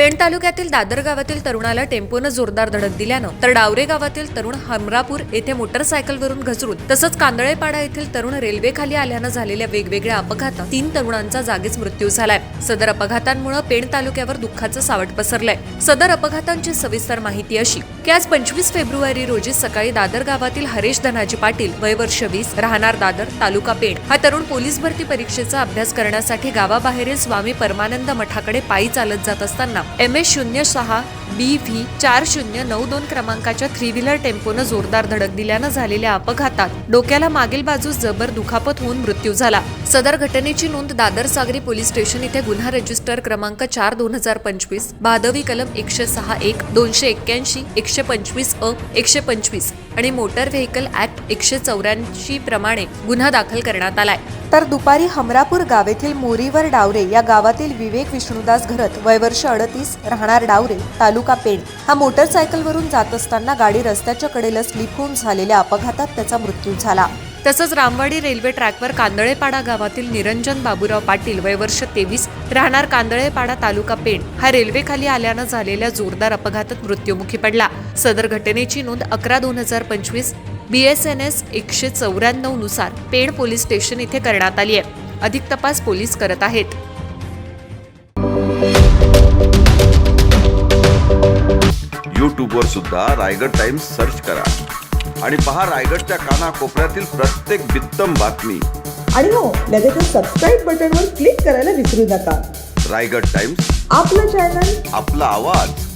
पेण तालुक्यातील दादर गावातील तरुणाला टेम्पोनं जोरदार धडक दिल्यानं तर डावरे गावातील तरुण हमरापूर येथे मोटरसायकलवरून घसरून तसंच कांदळेपाडा येथील तरुण रेल्वेखाली आल्यानं झालेल्या वेगवेगळ्या अपघातात तीन तरुणांचा जागीच मृत्यू झालाय. सदर अपघातांमुळे पेण तालुक्यावर दुःखाचं सावट पसरलंय. सदर अपघातांची सविस्तर माहिती अशी की आज पंचवीस फेब्रुवारी रोजी सकाळी दादर गावातील हरेश धनाजी पाटील वय वर्ष वीस राहणार दादर तालुका पेण. हा तरुण पोलीस भरती परीक्षेचा अभ्यास करण्यासाठी गावाबाहेरील स्वामी परमानंद मठाकडे पायी चालत जात असताना एम एस शून्य सहा बी व्ही चार शून्य नऊ दोन क्रमांकाच्या थ्री व्हीलर टेम्पोनं जोरदार धडक दिल्यानं झालेल्या अपघातात डोक्याला मागील बाजूस जबर दुखापत होऊन मृत्यू झाला. सदर घटनेची नोंद दादर सागरी पोलीस स्टेशन इथे गुन्हा रजिस्टर क्रमांक चार दोन हजार पंचवीस भादवी कलम एकशे सहा एक दोनशे एक्क्याऐंशी एकशे पंचवीस अ एकशे पंचवीस आणि मोटर व्हेकल ऍक्ट एकशे चौऱ्याऐंशी प्रमाणे गुन्हा दाखल करण्यात आलाय. तर दुपारी हमरापूर गावेतील मोरीवर डावरे या गावातील विवेक विष्णुदास घरत वयवर्ष अडतीस राहणार डावरे तालुका पेण. हा मोटरसायकलवरून जात असताना गाडी रस्त्याच्या कडेला स्लिप होऊन झालेल्या अपघातात त्याचा मृत्यू झाला. तसंच रामवाडी रेल्वे ट्रॅकवर कांदळेपाडा गावातील निरंजन बाबूराव पाटील वयवर्ष तेवीस राहणार कांदळेपाडा तालुका पेण. हा रेल्वेखाली आल्यानं झालेल्या जोरदार अपघातात मृत्युमुखी पडला. सदर घटनेची नोंद अकरा दोन हजार पंचवीस बी एस एन एस एकशे चौऱ्याण्णवनुसार पेण पोलीस स्टेशन इथे करण्यात आली आहे. अधिक तपास पोलीस करत आहेत. यूट्यूबवर सुद्धा रायगड टाइम्स सर्च करा. आणि पहा रायगडच्या कानाकोपऱ्यातील प्रत्येक बित्तम बातमी. आणि हो लगेचच सबस्क्राईब बटनवर क्लिक करायला विसरू नका. रायगड टाइम्स. आपलं चॅनल आपला आवाज.